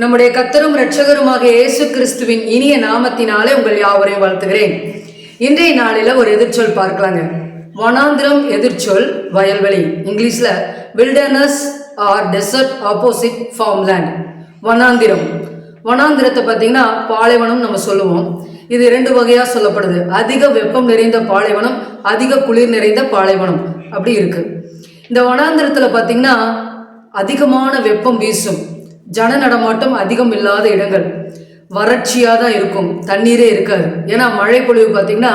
நம்முடைய கத்தரும் இரட்சகருமாக இயேசு கிறிஸ்துவின் இனிய நாமத்தினாலே உங்கள் யாவரையும் வாழ்த்துகிறேன். இன்றைய நாளில் ஒரு எதிர்ச்சொல் பார்க்கலாங்க. வனாந்திரம் எதிர்ச்சொல் வயல்வெளி. இங்கிலீஷில் wilderness or desert opposite farmland வனாந்திரம். வனாந்திரத்தை பார்த்தீங்கன்னா பாலைவனம் நம்ம சொல்லுவோம். இது ரெண்டு வகையாக சொல்லப்படுது. அதிக வெப்பம் நிறைந்த பாலைவனம் அதிக குளிர் நிறைந்த பாலைவனம். அப்படி இருக்கு. இந்த வனாந்திரத்தில் பார்த்தீங்கன்னா அதிகமான வெப்பம் வீசும். ஜன நடமாட்டம் அதிகம் இல்லாத இடங்கள். வறட்சியாக தான் இருக்கும். தண்ணீரே இருக்காது. ஏன்னா மழைப்பொழிவு பார்த்தீங்கன்னா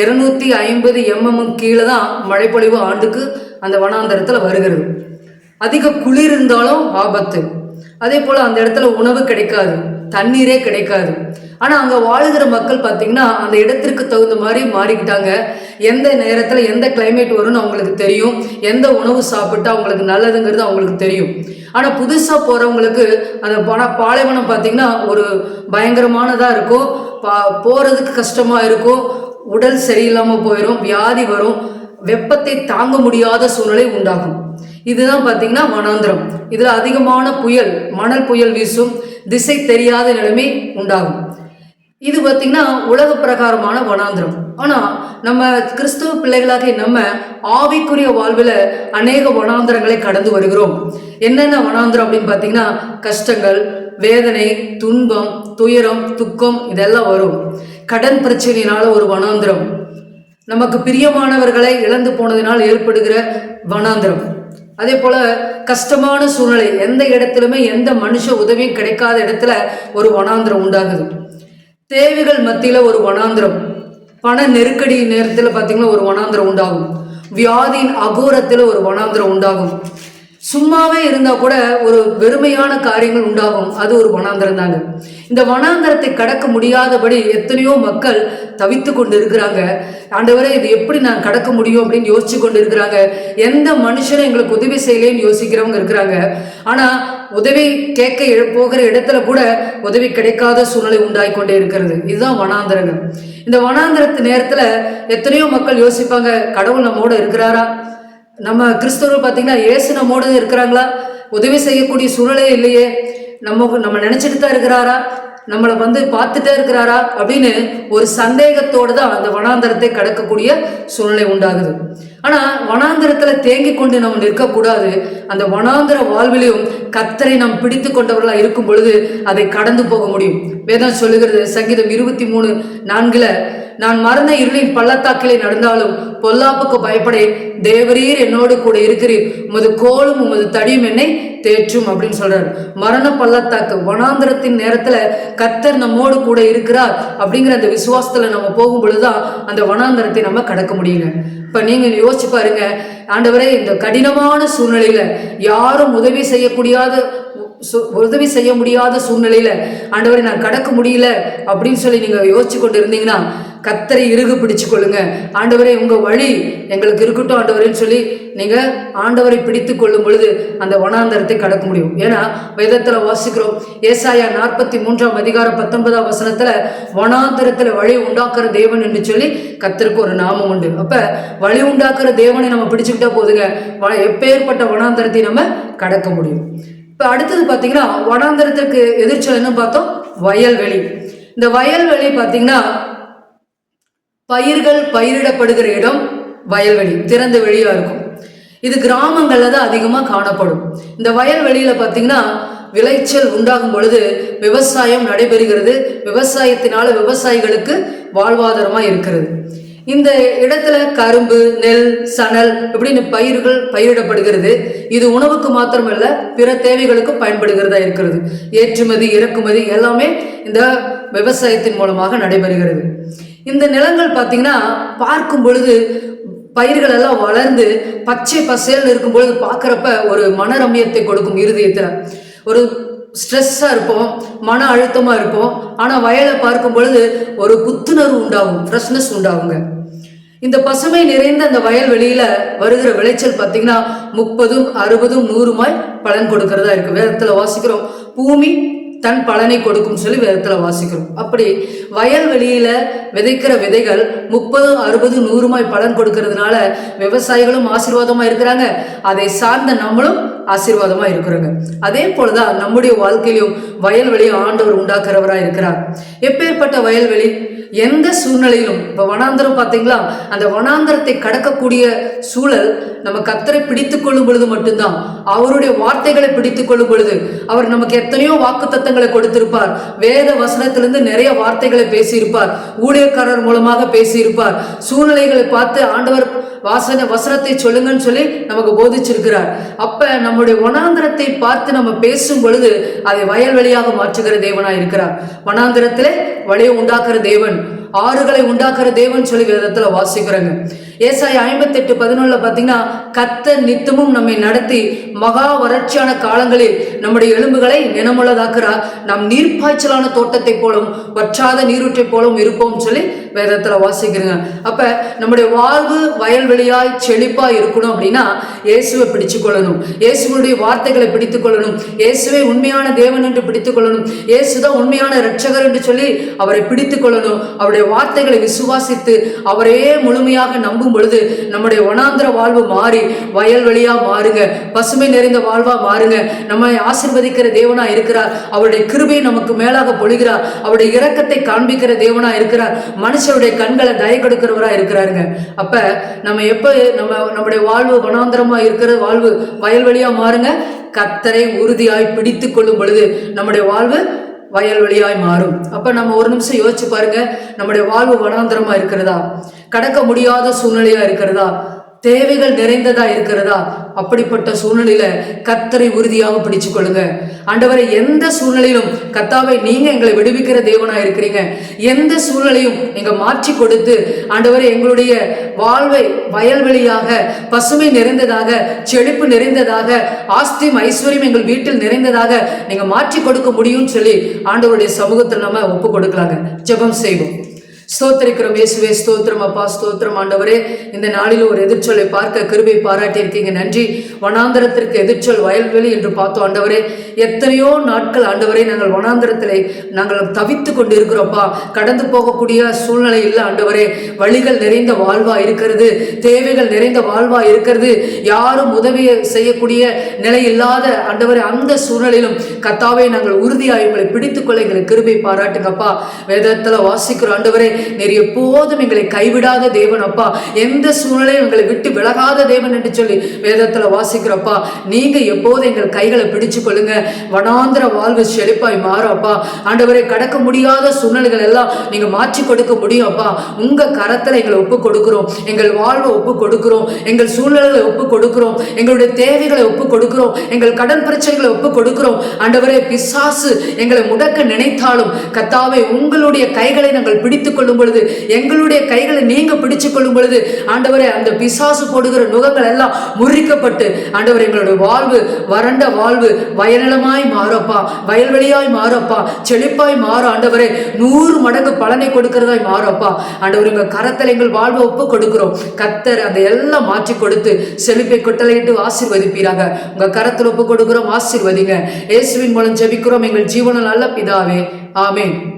இருநூத்தி ஐம்பது எம்எம் கீழே தான் மழைப்பொழிவு ஆண்டுக்கு அந்த வனாந்தரத்தில் வருகிறது. அதிக குளிர் இருந்தாலும் ஆபத்து. அதே போல் அந்த இடத்துல உணவு கிடைக்காது. தண்ணீரே கிடைக்காது. ஆனால் அங்கே வாழ்கிற மக்கள் பார்த்திங்கன்னா அந்த இடத்திற்கு தகுந்த மாதிரி மாறிக்கிட்டாங்க. எந்த நேரத்தில் எந்த கிளைமேட் வரும்னு அவங்களுக்கு தெரியும். எந்த உணவு சாப்பிட்டா அவங்களுக்கு நல்லதுங்கிறது அவங்களுக்கு தெரியும். ஆனால் புதுசாக போகிறவங்களுக்கு அந்த பண பாலைவனம் பார்த்தீங்கன்னா ஒரு பயங்கரமானதாக இருக்கும். பா போகிறதுக்கு கஷ்டமாக இருக்கும். உடல் சரியில்லாமல் போயிடும் வியாதி வரும். வெப்பத்தை தாங்க முடியாத சூழ்நிலை உண்டாகும். இதுதான் பார்த்தீங்கன்னா வனாந்திரம் இதில் அதிகமான புயல் மணல் புயல் வீசும் திசை தெரியாத நிலைமை உண்டாகும். இது பார்த்திங்கன்னா உலக பிரகாரமான வனாந்திரம் ஆனால் நம்ம கிறிஸ்துவ பிள்ளைகளாக நம்ம ஆவிக்குரிய வாழ்வில் அநேக வனாந்திரங்களை கடந்து வருகிறோம். என்னென்ன வனாந்திரம் அப்படின்னு பார்த்தீங்கன்னா கஷ்டங்கள் வேதனை துன்பம் துயரம் துக்கம் இதெல்லாம் வரும். கடன் பிரச்சனையினால ஒரு வனாந்திரம் நமக்கு பிரியமானவர்களை இழந்து போனதினால் ஏற்படுகிற வனாந்திரம் அதே போல கஷ்டமான சூழ்நிலை எந்த இடத்துலையுமே எந்த மனுஷ உதவியும் கிடைக்காத இடத்துல ஒரு வனாந்திரம் உண்டாகுது. தேவைகள் மத்தியில் ஒரு வனாந்திரம் பண நெருக்கடி நேரத்தில் பார்த்தீங்கன்னா ஒரு வனாந்திரம் உண்டாகும். வியாதியின் அகோரத்தில் ஒரு வனாந்திரம் உண்டாகும். சும்மாவே இருந்தால் கூட ஒரு வெறுமையான காரியங்கள் உண்டாகும். அது ஒரு வனாந்திரம் தாங்க. இந்த வனாந்தரத்தை கடக்க முடியாதபடி எத்தனையோ மக்கள் தவித்து கொண்டு இருக்கிறாங்க ஆண்டவரை இது எப்படி நான் கடக்க முடியும் அப்படின்னு யோசிச்சு கொண்டு இருக்கிறாங்க எந்த மனுஷனும் எங்களுக்கு உதவி செய்யலேன்னு யோசிக்கிறவங்க இருக்கிறாங்க. ஆனால் உதவி கேட்க போகிற இடத்துல கூட உதவி கிடைக்காத சூழ்நிலை உண்டாகி கொண்டே இருக்கிறது. இதுதான் வனாந்தரங்கள் இந்த வனாந்தரத்து நேரத்தில் எத்தனையோ மக்கள் யோசிப்பாங்க கடவுள் நம்மோட இருக்கிறாரா? நம்ம கிறிஸ்தவர்கள் பார்த்தீங்கன்னா இயேசு நம்மோடு இருக்கிறாங்களா? உதவி செய்யக்கூடிய சூழ்நிலையே இல்லையே. நம்ம நம்ம நினைச்சிட்டு தான் இருக்கிறாரா? நம்மளை வந்து பார்த்துட்டே இருக்கிறாரா? அப்படின்னு ஒரு சந்தேகத்தோடு தான் அந்த வனாந்தரத்தை கடக்கக்கூடிய சூழ்நிலை உண்டாகுது. ஆனால் வனாந்தரத்தில் தேங்கி கொண்டு நம்ம நிற்கக்கூடாது. அந்த வனாந்தர வாழ்விலையும் கத்தரை நாம் பிடித்து கொண்டவர்களாக இருக்கும் பொழுது அதை கடந்து போக முடியும். வேதம் சொல்லுகிறது சங்கீதம் இருபத்தி மூணு நான்கில் நான் மறந்த இருளின் பள்ளத்தாக்கிலே நடந்தாலும் பொல்லாப்புக்கு பயப்படே தேவரீர் என்னோடு கூட இருக்கிறீர். உமது கோலும் உமது தடியும் என்னை தேற்றும் அப்படின்னு சொல்றாரு. மரண பள்ளத்தாக்கு வனாந்திரத்தின் நேரத்துல கத்தர் நம்மோடு கூட இருக்கிறார் அப்படிங்கிற அந்த விசுவாசத்துல நம்ம போகும் பொழுதுதான் அந்த வனாந்திரத்தை நம்ம கடக்க முடியுங்க. இப்ப நீங்க யோசிச்சு பாருங்க. ஆண்டவரே இந்த கடினமான சூழ்நிலையில யாரும் உதவி செய்யக்கூடியாத உதவி செய்ய முடியாத சூழ்நிலையில ஆண்டவரை நான் கடக்க முடியல அப்படின்னு சொல்லி நீங்க யோசிச்சு கொண்டு இருந்தீங்கன்னா கத்தரை இறுகு பிடிச்சு கொள்ளுங்க ஆண்டவரே உங்கள் வழி எங்களுக்கு இருக்கட்டும் ஆண்டவரேன்னு சொல்லி நீங்கள் ஆண்டவரை பிடித்து கொள்ளும் பொழுது அந்த வனாந்தரத்தை கடக்க முடியும். ஏன்னா வேதத்தில் வாசிக்கிறோம் ஏசாயா நாற்பத்தி மூன்றாம் அதிகாரம் பத்தொன்பதாம் வசனத்தில் வனாந்தரத்தில் வழி உண்டாக்குற தேவன் என்று சொல்லி கத்தருக்கு ஒரு நாமம் உண்டு. அப்போ வழி உண்டாக்குற தேவனை நம்ம பிடிச்சுக்கிட்டா போதுங்க. எப்பேற்பட்ட வனாந்தரத்தை நம்ம கடக்க முடியும். இப்போ அடுத்தது பார்த்தீங்கன்னா வனாந்தரத்திற்கு எதிர்ச்சல் என்ன பார்த்தோம்? வயல்வெளி. இந்த வயல்வெளி பார்த்தீங்கன்னா பயிர்கள் பயிரிடப்படுகிற இடம் வயல்வெளி திறந்த வெளியாக இருக்கும். இது கிராமங்களில் தான் அதிகமாக காணப்படும். இந்த வயல்வெளியில் பார்த்தீங்கன்னா விளைச்சல் உண்டாகும் பொழுது விவசாயம் நடைபெறுகிறது. விவசாயத்தினால விவசாயிகளுக்கு வாழ்வாதாரமாக இருக்கிறது. இந்த இடத்துல கரும்பு நெல் சணல் இப்படின்னு பயிர்கள் பயிரிடப்படுகிறது. இது உணவுக்கு மாத்திரமல்ல பிற தேவைகளுக்கும் பயன்படுகிறதா இருக்கிறது. ஏற்றுமதி இறக்குமதி எல்லாமே இந்த விவசாயத்தின் மூலமாக நடைபெறுகிறது. இந்த நிலங்கள் பார்த்தீங்கன்னா பார்க்கும் பொழுது பயிர்கள் எல்லாம் வளர்ந்து பச்சை பசேல்னு இருக்கும் பொழுது பார்க்குறப்ப ஒரு மனரம்யத்தை கொடுக்கும் இருதயத்தில். ஒரு ஸ்ட்ரெஸ்ஸாக இருப்போம் மன அழுத்தமாக இருப்போம். ஆனால் வயலை பார்க்கும் பொழுது ஒரு புத்துணர்வு உண்டாகும் ஃப்ரெஷ்னஸ் உண்டாகுங்க. இந்த பசுமை நிறைந்த அந்த வயல்வெளியில வருகிற விளைச்சல் பார்த்தீங்கன்னா முப்பதும் அறுபதும் நூறுமாய் பலன் கொடுக்கறதா இருக்கு. வேதத்துல வாசிக்கிறோம் பூமி தன் பலனை கொடுக்கும் சொல்லி வேதத்தில் வாசிக்கிறோம். அப்படி வயல்வெளியில் விதைக்கிற விதைகள் முப்பது அறுபது நூறுமாய் பலன் கொடுக்கறதுனால விவசாயிகளும் ஆசீர்வாதமாக இருக்கிறாங்க. அதை சார்ந்த நம்மளும் ஆசீர்வாதமாக இருக்கிறோங்க. அதே போலதான் நம்முடைய வாழ்க்கையிலும் வயல்வெளியும் ஆண்டவர் உண்டாக்குறவராக இருக்கிறார். எப்பேற்பட்ட வயல்வெளி எந்த சூழ்நிலையிலும். இப்போ வனாந்தரம் பார்த்தீங்களா? அந்த வனாந்தரத்தை கடக்கக்கூடிய சூழல் நம்ம கத்தரை பிடித்து கொள்ளும் பொழுது மட்டும்தான். அவருடைய வார்த்தைகளை பிடித்து கொள்ளும் பொழுது அவர் நமக்கு எத்தனையோ வாக்கு தத்தங்களை கொடுத்திருப்பார். வேத வசனத்திலிருந்து நிறைய வார்த்தைகளை பேசியிருப்பார். ஊழியக்காரர் மூலமாக பேசியிருப்பார். சூழ்நிலைகளை பார்த்து ஆண்டவர் வாசன வசனத்தை சொல்லுங்கன்னு சொல்லி நமக்கு போதிச்சிருக்கிறார். அப்ப நம்முடைய வனாந்திரத்தை பார்த்து நம்ம பேசும் பொழுது அதை வயல்வெளியாக மாற்றுகிற தேவனா இருக்கிறார். வனாந்திரத்திலே வழியை உண்டாக்குற தேவன் ஆறுகளை உண்டாக்குற தேவன் சொல்லி விதத்துல வாசிக்கிறாங்க. ஏசாய் ஐம்பத்தெட்டு பதினொன்னுல பார்த்தீங்கன்னா கத்த நித்தமும் நம்மை நடத்தி மகா வறட்சியான காலங்களில் நம்முடைய எலும்புகளை நினமுள்ளதாக்குறார் நம் நீர்ப்பாய்ச்சலான தோட்டத்தை போலும் வற்றாத நீரூற்றை போலும் இருப்போம் சொல்லி வேதத்துல வாசிக்கிறீங்க. அப்ப நம்முடைய வாழ்வு வயல்வெளியாய் செழிப்பா இருக்கணும் அப்படின்னா இயேசுவை பிடிச்சு கொள்ளணும் இயேசுடைய வார்த்தைகளை பிடித்துக் கொள்ளணும் இயேசுவை உண்மையான தேவன் என்று பிடித்துக் கொள்ளணும் இயேசுதான் உண்மையான ரட்சகர் என்று சொல்லி அவரை பிடித்துக் கொள்ளணும் அவருடைய வார்த்தைகளை விசுவாசித்து அவரையே முழுமையாக நம்பும் பொழுது நம்முடைய வனாந்திர வாழ்வு மாறி வயல்வெளியா மாறுங்க. பசுமை நிறைந்த வாழ்வா மாறுங்க. நம்மை ஆசிர்வதிக்கிற தேவனா இருக்கிறார். அவருடைய கிருபை நமக்கு மேலாக பொழிகிறார். அவருடைய இரக்கத்தை காண்பிக்கிற தேவனா இருக்கிறார். மனுஷருடைய கண்களை தய கெடுக்கிறவராக இருக்கிறாருங்க. அப்போ நம்ம எப்போ நம்ம நம்முடைய வாழ்வு வனாந்திரமா இருக்கிற வாழ்வு வயல்வெளியாக மாறுங்க. கத்தரை உறுதியாய் பிடித்து கொள்ளும் பொழுது நம்முடைய வாழ்வு வயல்வெளியாய் மாறும். அப்ப நம்ம ஒரு நிமிஷம் யோசிச்சு பாருங்க. நம்முடைய வாழ்வு வனாந்திரமா இருக்கிறதா? கடக்க முடியாத சூழ்நிலையா இருக்கிறதா? தேவைகள் நிறைந்ததா இருக்கிறதா? அப்படிப்பட்ட சூழ்நிலையில கத்தரை உறுதியாக பிடிச்சு கொள்ளுங்க. ஆண்டவரை எந்த சூழ்நிலையிலும் கத்தாவை நீங்க எங்களை விடுவிக்கிற தேவனா இருக்கிறீங்க. எந்த சூழ்நிலையும் நீங்க மாற்றி கொடுத்து ஆண்டவரை எங்களுடைய வாழ்வை வயல்வெளியாக பசுமை நிறைந்ததாக செழிப்பு நிறைந்ததாக ஆஸ்தியும் ஐஸ்வர்யம் எங்கள் வீட்டில் நிறைந்ததாக நீங்க மாற்றி கொடுக்க முடியும்னு சொல்லி ஆண்டவருடைய சமூகத்தில் நம்ம ஒப்பு கொடுக்கலாங்க. ஜெபம் செய்வோம். ஸ்தோத்திரிக்கிறோம் இயேசுவே ஸ்தோத்திரம் அப்பா ஸ்தோத்திரம் ஆண்டவரே. இந்த நாளில் ஒரு எதிர்ச்சொல்லை பார்க்க கிருபை பாராட்டியிருக்கீங்க நன்றி. வனாந்தரத்திற்கு எதிர்ச்சொல் வயல்வெளி என்று பார்த்தோம் ஆண்டவரே. எத்தனையோ நாட்கள் ஆண்டவரே நாங்கள் வனாந்தரத்தில் நாங்கள் தவித்து கொண்டு இருக்கிறோம்ப்பா கடந்து போகக்கூடிய சூழ்நிலை இல்லை ஆண்டவரே. வழிகள் நிறைந்த வாழ்வா இருக்கிறது. தேவைகள் நிறைந்த வாழ்வா இருக்கிறது. யாரும் உதவி செய்யக்கூடிய நிலை இல்லாத ஆண்டவரே அந்த சூழ்நிலையிலும் கத்தாவை நாங்கள் உறுதியாக எங்களை பிடித்துக்கொள்ள எங்களை கிருபை பாராட்டுங்கப்பா. வேதத்தில் வாசிக்கிறோம் ஆண்டவரே. நீர் எப்போதும் எங்களை கைவிடாத தேவன் அப்பா. எந்த சூழ்நிலையும் எங்களை விட்டு விலகாத தேவன் என்று சொல்லி வேதத்துல வாசிக்கிறப்பா நீங்க எப்போது எங்கள் கைகளை பிடிச்சு கொள்ளுங்க. வனாந்திர வாழ்வு செழிப்பாய் மாறும் அப்பா. ஆண்டவரை கடக்க முடியாத சூழ்நிலைகள் எல்லாம் நீங்க மாற்றி கொடுக்க முடியும் அப்பா. உங்க கரத்துல எங்களை ஒப்பு கொடுக்கிறோம். எங்கள் வாழ்வை ஒப்பு கொடுக்கிறோம். எங்கள் சூழ்நிலைகளை ஒப்பு கொடுக்கிறோம். எங்களுடைய தேவைகளை ஒப்பு கொடுக்கிறோம். எங்கள் கடன் பிரச்சனைகளை ஒப்பு கொடுக்கிறோம். ஆண்டவரே பிசாசு எங்களை முடக்க நினைத்தாலும் கத்தாவை உங்களுடைய கைகளை நாங்கள் பிடித்துக் கொள்ளும் பொழுது எங்களுடைய கைகளை நீங்க பிடிச்சு கொள்ளும் பொழுது ஆண்டவரே அந்த பிசாசு போடுகிற நுகங்கள் எல்லாம் முறிக்கப்பட்டு ஆண்டவர் எங்களுடைய வாழ்வு வறண்ட வாழ்வு வயநிலமாய் மாறப்பா வயல்வெளியாய் மாறப்பா செழிப்பாய் மாறும் ஆண்டவரே நூறு மடங்கு பலனை கொடுக்கிறதாய் மாறப்பா. ஆண்டவர் எங்கள் கரத்தில் எங்கள் வாழ்வு ஒப்பு கொடுக்கிறோம். கத்தர் அதை எல்லாம் மாற்றி கொடுத்து செழிப்பை கொட்டலையிட்டு ஆசீர்வதிப்பீராக. உங்க கரத்தில் ஒப்பு கொடுக்கிறோம் ஆசீர்வதிங்க. இயேசுவின் மூலம் ஜெபிக்கிறோம். எங்கள் ஜீவனம் நல்ல பிதாவே. ஆமேன்.